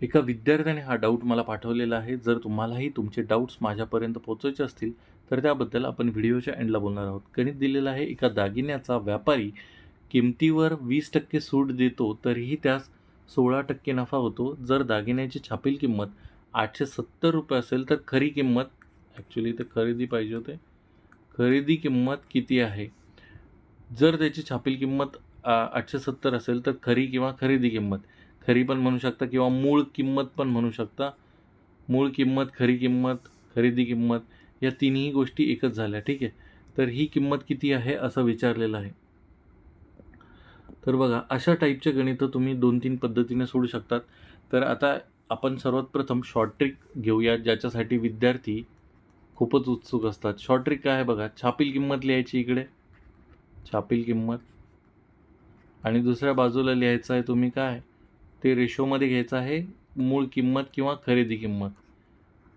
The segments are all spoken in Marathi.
एका विद्यार्थ्याने हा डाऊट मला पाठवलेला आहे. जर तुम्हालाही तुमचे डाऊट्स माझ्यापर्यंत पोहोचायचे असतील तर त्याबद्दल आपण व्हिडिओच्या एंडला बोलणार आहोत. गणित दिलेलं आहे एका दागिन्याचा व्यापारी किमतीवर वीस टक्के सूट देतो तरीही त्यास सोळा टक्के नफा होतो. जर दागिन्याची छापील किंमत आठशे सत्तर रुपये असेल तर खरी किंमत ॲक्च्युली ते खरेदी पाहिजे होते खरेदी किंमत किती आहे? जर त्याची छापील किंमत आठशे सत्तर असेल तर खरी किंवा खरेदी किंमत. खरी पण म्हणू शकता किंवा मूळ किंमत पण म्हणू शकता. मूळ किंमत खरी किंमत खरेदी किंमत या तिन्ही गोष्टी एकच झाल्या ठीक आहे? तर ही किंमत किती आहे असं विचारलेलं आहे. तर बघा अशा टाईपचे गणितं तुम्ही दोन तीन पद्धतीने सोडू शकतात. तर आता आपण सर्वात प्रथम शॉर्ट ट्रिक घेऊया ज्याच्यासाठी विद्यार्थी खूपच उत्सुक असतात. शॉर्ट ट्रिक काय आहे बघा छापील किंमत लिहायची इकडे. छापील किंमत. आणि दुसऱ्या बाजूला लिहायचं आहे तुम्ही काय? ते रेशोमध्ये घ्यायचं आहे. मूळ किंमत किंवा खरेदी किंमत.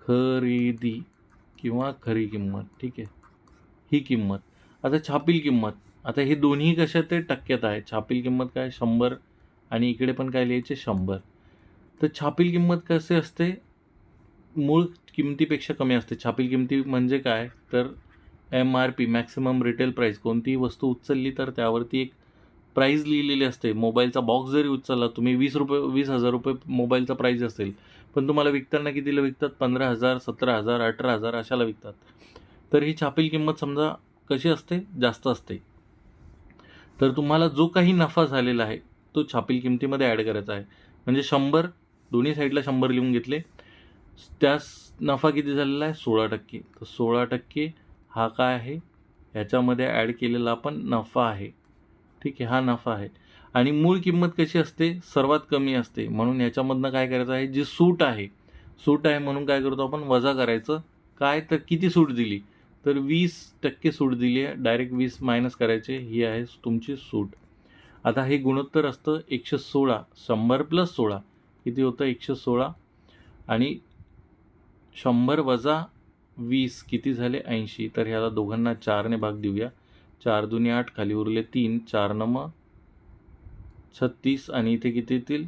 खरेदी किंवा खरी किंमत. ठीक आहे? ही किंमत. आता छापील किंमत. आता हे दोन्ही कशा ते टक्क्यात आहे. छापील किंमत काय? शंभर आणि इकडे पण काय लिहायचे? शंभर. तर छापील किंमत कसे असते? मूळ किमतीपेक्षा कमी असते. छापील किमती म्हणजे काय? तर M R P maximum retail price कोणतीही वस्तू उचलली तर त्यावरती एक प्राईज लिहिलेली असते. मोबाईलचा बॉक्स जरी उचलला तुम्ही वीस रुपये वीस हजार रुपये मोबाईलचा प्राईज असेल पण तुम्हाला विकताना कितीला विकतात? पंधरा हजार सतरा हजार अठरा हजार अशाला विकतात. तर ही छापील किंमत समजा कशी असते? जास्त असते. तर तुम्हाला जो काही नफा झालेला आहे तो छापील किमतीमध्ये ॲड करायचा आहे. म्हणजे शंभर दोन्ही साईडला शंभर लिहून घेतले. त्यास नफा किती झालेला आहे? सोळा टक्के. तर सोळा टक्के हा काय आहे? ह्याच्यामध्ये ॲड केलेला आपण नफा आहे. ठीक आहे हा नफा आहे. आणि मूळ किंमत कशी असते? सर्वात कमी असते. म्हणून याच्यामधनं काय करायचं आहे? जी सूट आहे सूट आहे म्हणून काय करतो आपण? वजा करायचं. काय? तर किती सूट दिली? तर वीस टक्के सूट दिली आहे. डायरेक्ट वीस मायनस करायचे. ही आहे तुमची सूट. आता हे गुणोत्तर असतं एकशे सोळा. शंभर प्लस सोळा. किती होतं? एकशे सोळा. आणि शंभर वजा वीस किती झाले? ऐंशी. तर ह्याला दोघांना चारने भाग देऊया. चार दुनी आठ खाली उरले तीन चार नम छत्तीस आणि इथे किती येतील?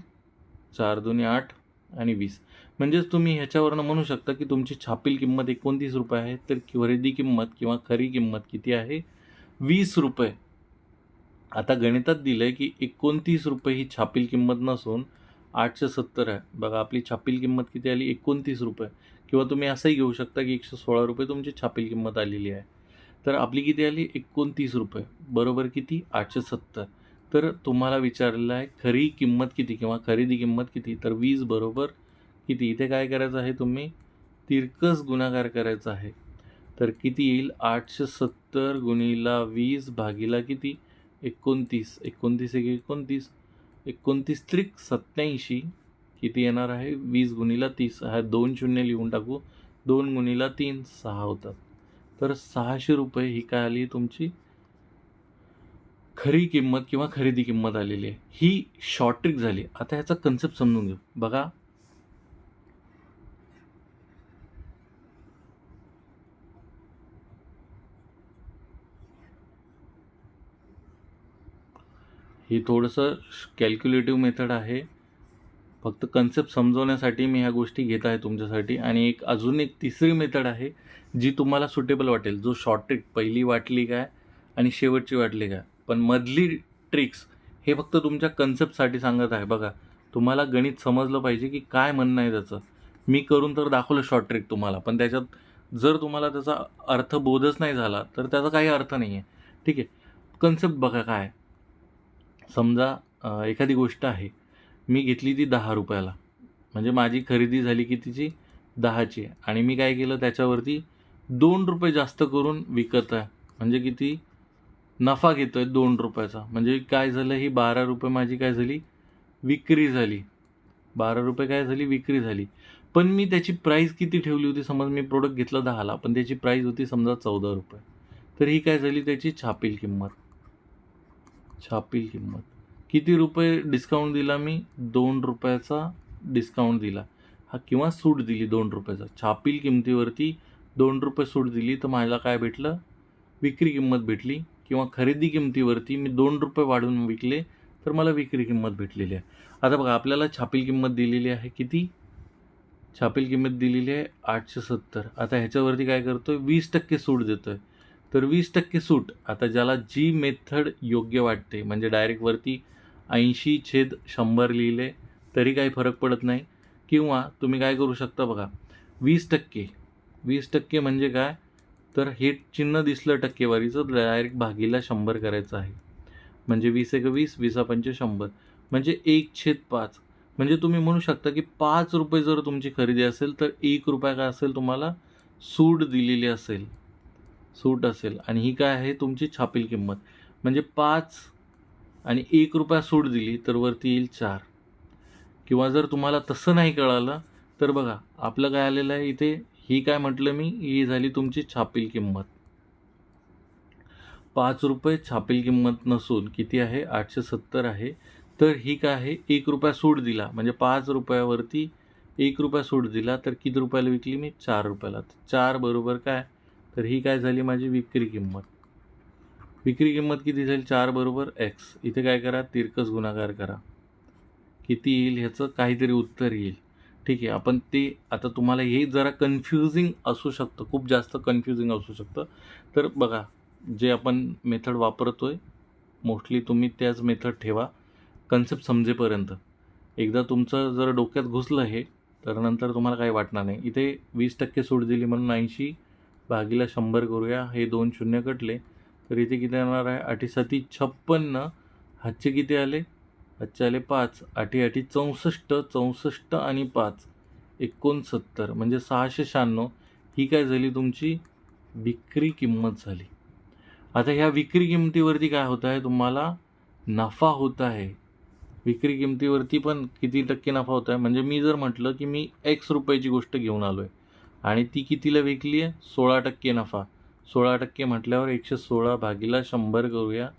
चार दुनी आठ आणि वीस. म्हणजेच तुम्ही ह्याच्यावरनं म्हणू शकता की तुमची छापील किंमत एकोणतीस रुपये आहे तर खरेदी किंमत किंवा खरी किंमत किती आहे? वीस रुपये. आता गणितात दिलं आहे की एकोणतीस रुपये ही छापील किंमत नसून आठशे सत्तर आहे. बघा आपली छापील किंमत किती आली? एकोणतीस रुपये. किंवा तुम्ही असंही घेऊ शकता की एकशे सोळा रुपये तुमची छापील किंमत आलेली आहे. तर आपली किती आली? एकोणतीस रुपये. बरोबर किती? आठशे सत्तर. तर तुम्हाला विचारलेलं आहे खरी किंमत किती किंवा खरेदी किंमत किती? तर वीस बरोबर किती? इथे काय करायचं आहे तुम्ही? तिरकस गुणाकार करायचा आहे. तर किती येईल? आठशे सत्तर गुणिला वीस भागीला किती? एकोणतीस. एकोणतीस एक एकोणतीस. एकोणतीस त्रिक सत्याऐंशी किती येणार आहे? वीस गुणिला तीस. हा दोन शून्य लिहून टाकू. दोन गुणिला तीन सहा होतात. तर सहाशे रुपये ही काय आली तुमची? खरी किंमत किंवा खरेदी किंमत आलेली आहे. ही शॉर्ट ट्रिक झाली. आता ह्याचा कन्सेप्ट समजून घेऊ. बघा. ही थोडंसं कॅल्क्युलेटिव्ह मेथड आहे. फक्त कन्सेप्ट समजवण्यासाठी मी ह्या गोष्टी घेत आहे तुमच्यासाठी. आणि एक अजून एक तिसरी मेथड आहे जी तुम्हाला सुटेबल वाटेल. जो शॉर्ट ट्रिक पहिली वाटली काय आणि शेवटची वाटली काय. पण मधली ट्रिक्स हे फक्त तुमच्या कन्सेप्टसाठी सांगत आहे. बघा तुम्हाला गणित समजलं पाहिजे की काय म्हणणं आहे त्याचं. मी करून तर दाखवलं शॉर्ट ट्रिक तुम्हाला पण त्याच्यात जर तुम्हाला त्याचा अर्थ बोधच नाही झाला तर त्याचा काही अर्थ नाही आहे. ठीक आहे. कन्सेप्ट बघा काय. समजा एखादी गोष्ट आहे. मी घेतली ती दहा रुपयाला. म्हणजे माझी खरेदी झाली की तिची दहाची. आहे आणि मी काय केलं त्याच्यावरती दोन रुपये जास्त करून विकत आहे. म्हणजे किती? नफा घेतो आहे दोन रुपयाचा. म्हणजे काय झालं ही बारा रुपये माझी काय झाली? विक्री झाली. बारा रुपये काय झाली? विक्री झाली. पण मी त्याची प्राईस किती ठेवली होती? समज मी प्रोडक्ट घेतलं दहाला पण त्याची प्राईस होती समजा चौदा रुपये. तर ही काय झाली? त्याची छापील किंमत. छापील किंमत. किती रुपये डिस्काउंट दिला मी? दोन रुपयाचा डिस्काउंट दिला. हा किंवा सूट दिली दोन रुपयाचा. छापील किमतीवरती दोन रुपये सूट दिली तर मला काय भेटलं? विक्री किंमत भेटली. किंवा खरेदी किमतीवरती मी दोन रुपये वाढवून विकले तर मला विक्री किंमत भेटलेली आहे. आता बघा आपल्याला छापील किंमत दिलेली आहे किती? छापील किंमत दिलेली आहे आठशे सत्तर. आता ह्याच्यावरती काय करतो आहे वीस टक्के सूट देतो आहे तर वीस टक्के सूट आता ज्याला जी मेथड योग्य वाटते म्हणजे डायरेक्टवरती वरती ऐंशी छेद शंभर लिहिले तरी काही फरक पडत नाही. किंवा तुम्ही काय करू शकता बघा वीस टक्के. वीस टक्के म्हणजे काय? तर हे चिन्ह दिसलं टक्केवारीचं डायरेक्ट भागीला शंभर करायचं आहे. म्हणजे वीस एक वीस वीसा पंचे शंभर. म्हणजे एक छेद पाच. म्हणजे तुम्ही म्हणू शकता की पाच रुपये जर तुमची खरेदी असेल तर एक रुपया काय असेल तुम्हाला? सूट दिलेली असेल. सूट असेल. आणि ही काय आहे? तुमची छापील किंमत. म्हणजे पाच आणि एक रुपया सूट दिली तर वरती येईल चार. किंवा जर तुम्हाला तसं नाही कळालं तर बघा आपलं काय आलेलं आहे इथे ही काय म्हटलं मी ही झाली तुमची छापील किंमत. पाच रुपये छापील किंमत नसून किती आहे? आठशे सत्तर आहे. तर ही काय आहे? एक रुपया सूट दिला. म्हणजे पाच रुपयावरती एक रुपया सूट दिला तर किती रुपयाला विकली मी? चार रुपयाला. चार बरोबर काय? तर ही काय झाली माझी विक्री किंमत. विक्री किंमत किती जाईल? चार बरोबर एक्स इथे काय करा? तिरकस गुणाकार करा. किती येईल ह्याचं काहीतरी उत्तर येईल. ठीक आहे आपण ते आता तुम्हाला हे जरा कन्फ्युजिंग असू शकतं. खूप जास्त कन्फ्युजिंग असू शकतं. तर बघा जे आपण मेथड वापरतो आहे मोस्टली तुम्ही त्याच मेथड ठेवा. कन्सेप्ट समजेपर्यंत. एकदा तुमचं जर डोक्यात घुसलं हे तर नंतर तुम्हाला काही वाटणार नाही. इथे वीस टक्के सूट दिली म्हणून ऐंशी भागीला शंभर करूया. हे दोन शून्य कटले. तर इथे किती येणार आहे. आठी साती छप्पन्न. हातचे किती आले? हातचे आले पाच. आठी आठी चौसष्ट. चौसष्ट आणि पाच. एकोणसत्तर. म्हणजे सहाशे शहाण्णव. ही काय झाली तुमची? विक्री किंमत झाली. आता ह्या विक्री किंमतीवरती काय होत आहे? तुम्हाला नफा होत आहे. विक्री किंमतीवरती पण किती टक्के नफा होत आहे? म्हणजे मी जर म्हटलं की मी एक्स रुपयाची गोष्ट घेऊन आलो आहे आणि ती कितीला विकली आहे सोळा टक्के नफा. सोळा टक्के म्हटल्यावर एकशे सोळा भागीला शंभर करूया.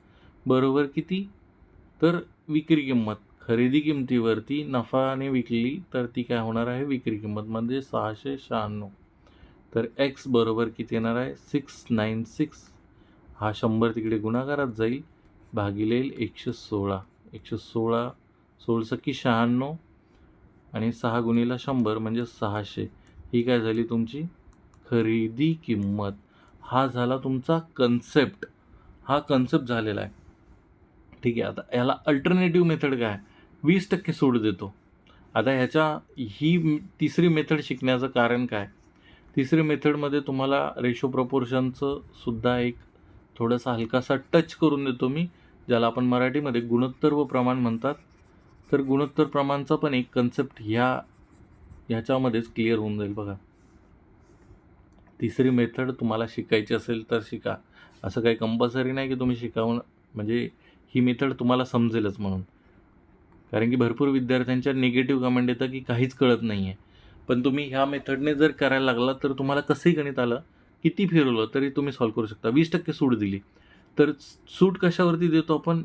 बरोबर किती? तर विक्री किंमत. खरेदी किंमतीवरती नफाने विकली तर ती काय होणार आहे? विक्री किंमत म्हणजे सहाशे शहाण्णव. तर एक्स बरोबर किती येणार आहे? Six nine six. हा शंभर तिकडे गुणाकारात जाईल. भागिले एकशे सोळा. एकशे सोळा सोळसकी शहाण्णव आणि सहा गुणीला शंभर म्हणजे सहाशे. ही काय झाली तुमची? खरेदी किंमत. हा झाला तुमचा कन्सेप्ट हा कन्सेप्ट झालेला आहे. ठीक आहे आता याला अल्टरनेटिव्ह मेथड काय वीस टक्के सूट देतो. आता ह्याच्या ही तिसरी मेथड शिकण्याचं कारण काय? तिसरी मेथडमध्ये तुम्हाला रेशो प्रपोर्शनचं सुद्धा एक थोडासा हलकासा टच करून देतो मी ज्याला आपण मराठीमध्ये गुणोत्तर व प्रमाण म्हणतात. तर गुणोत्तर प्रमाणचा पण एक कन्सेप्ट ह्या ह्याच्यामध्येच क्लिअर होऊन जाईल बघा. तिसरी मेथड तुम्हाला शिकायची असेल तर शिका. असं काही कंपल्सरी नाही की तुम्ही शिकावून म्हणजे ही मेथड तुम्हाला समजेलच म्हणून. कारण की भरपूर विद्यार्थ्यांच्या निगेटिव्ह कमेंट येतं की काहीच कळत नाही आहे पण तुम्ही ह्या मेथडने जर करायला लागला तर तुम्हाला कसंही गणित आलं किती फिरवलं तरी तुम्ही सॉल्व्ह करू शकता. वीस टक्के सूट दिली. तर सूट कशावरती देतो आपण?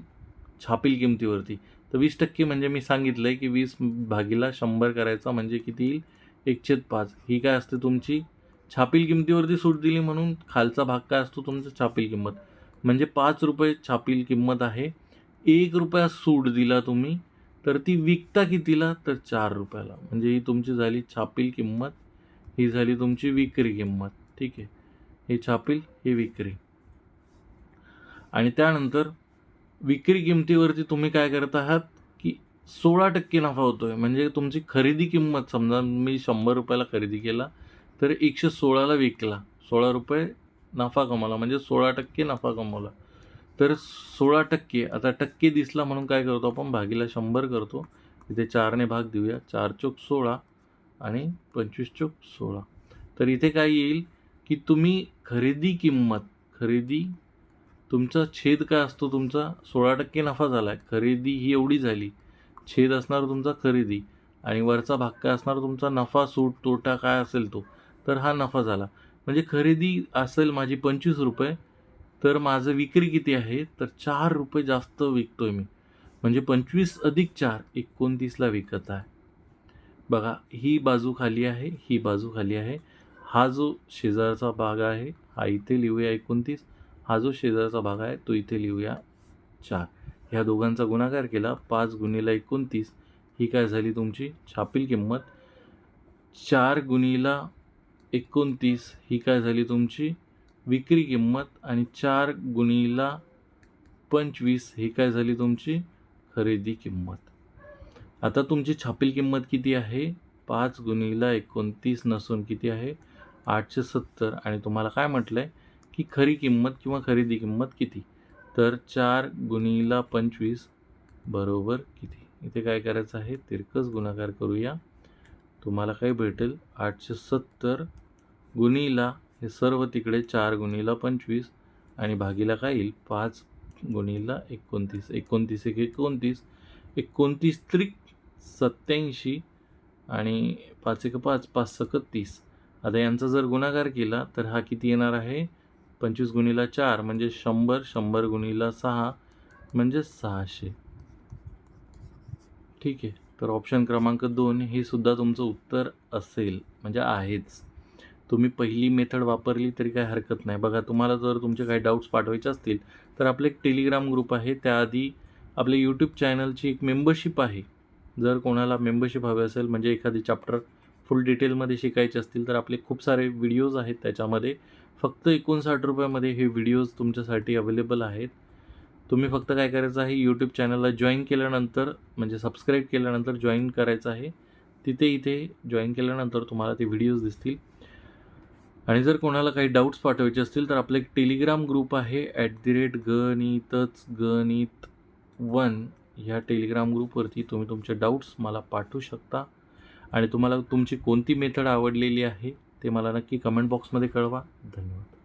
छापील किमतीवरती. तर वीस टक्के म्हणजे मी सांगितलं आहे की वीस भागीला शंभर करायचा म्हणजे किती येईल? एकशे पाच. ही काय असते तुमची? छापील किमतीवरती सूट दिली म्हणून खालचा भाग काय असतो? तुमचा छापील किंमत. म्हणजे पाच रुपये छापील किंमत आहे. एक रुपया सूट दिला तुम्ही तर ती विकता कितीला? तर चार रुपयाला. म्हणजे ही तुमची झाली छापील किंमत ही झाली तुमची विक्री किंमत. ठीक आहे. हे छापील ही विक्री. आणि त्यानंतर विक्री किमतीवरती तुम्ही काय करत आहात? की सोळा टक्के नफा होतोय. म्हणजे तुमची खरेदी किंमत समजा मी शंभर रुपयाला खरेदी केला तर एकशे सोळाला विकला. सोळा रुपये नफा कमावला म्हणजे सोळा टक्के नफा कमावला. तर सोळा टक्के आता टक्के दिसला म्हणून काय करतो आपण? भागीला शंभर करतो. इथे चारने भाग देऊया. चार चोक सोळा आणि पंचवीस चोक सोळा. तर इथे काय येईल की तुम्ही खरेदी किंमत खरेदी तुमचा छेद काय असतो? तुमचा सोळा टक्के नफा झाला आहे खरेदी ही एवढी झाली. छेद असणार तुमचा खरेदी. आणि वरचा भाग काय असणार? तुमचा नफा सूट तोटा काय असेल तो? तर हा नफा झाला. म्हणजे खरेदी असेल माझी पंचवीस रुपये तर माझं विक्री किती आहे? तर चार रुपये जास्त विकतोय मी. म्हणजे पंचवीस अधिक चार एकोणतीसला विकत आहे. बघा ही बाजू खाली आहे ही बाजू खाली आहे. हा जो शेजारचा भाग आहे हा इथे लिहूया एकोणतीस. हा जो शेजारचा भाग आहे तो इथे लिहूया चार. ह्या दोघांचा गुणाकार केला पाच गुणिला एकोणतीस. ही काय झाली तुमची? छापील किंमत. चार गुणीला एकोणतीस ही काय झाली तुमची? विक्री किंमत आणि चार गुणीला पंचवीस ही काय झाली तुमची? खरेदी किंमत. आता तुमची छापील किंमत किती आहे? पाच गुणीला एकोणतीस नसून किती आहे? आठशे सत्तर. आणि तुम्हाला काय म्हटलं आहे की खरी किंमत किंवा खरेदी किंमत किती? तर चार गुणीला पंचवीस बरोबर किती? इथे काय करायचं आहे? तिरकस गुणाकार करूया. तुम्हाला काय भेटेल. आठशे सत्तर गुणीला हे सर्व तिकडे चार गुणीला पंचवीस आणि भागीला काय येईल? पाच गुणीला एकोणतीस. एकोणतीस एक एकोणतीस. एकोणतीस त्रिक सत्याऐंशी आणि पाच एक पाच पाच सक तीस. आता यांचा जर गुणाकार केला तर हा किती येणार आहे? पंचवीस गुणीला चार म्हणजे शंभर शंभर गुणीला सहा म्हणजे सहाशे. ठीक आहे. तर ऑप्शन क्रमांक दोन हे सुद्धा तुमचं उत्तर असेल म्हणजे आहेच. तुम्ही पहिली मेथड वापरली तरी काही हरकत नाही. बघा तुम्हाला जर तुमचे काही डाऊट्स पाठवायचे असतील तर आपले एक टेलिग्राम ग्रुप आहे. त्याआधी आपल्या यूट्यूब चॅनलची एक मेंबरशिप आहे. जर कोणाला मेंबरशिप हवी असेल म्हणजे एखादी चॅप्टर फुल डिटेलमध्ये शिकायचे असतील तर आपले खूप सारे व्हिडिओज आहेत त्याच्यामध्ये. फक्त एकोणसाठ रुपयामध्ये हे व्हिडिओज तुमच्यासाठी अवेलेबल आहेत. तुम्ही फक्त काय करायचं आहे यूट्यूब चॅनलला जॉईन केल्यानंतर म्हणजे सबस्क्राईब केल्यानंतर जॉईन करायचं आहे. तिथे इथे जॉईन केल्यानंतर तुम्हाला ते व्हिडिओज दिसतील. आणि जर कोणाला काही डाऊट्स पाठवायचे असतील तर आपलं एक टेलिग्राम ग्रुप आहे ॲट दी रेट गणितच गणित वन ह्या टेलिग्राम ग्रुपवरती तुम्ही तुमचे डाऊट्स मला पाठवू शकता. आणि तुम्हाला तुमची कोणती मेथड आवडलेली आहे ते मला नक्की कमेंट बॉक्समध्ये कळवा. धन्यवाद.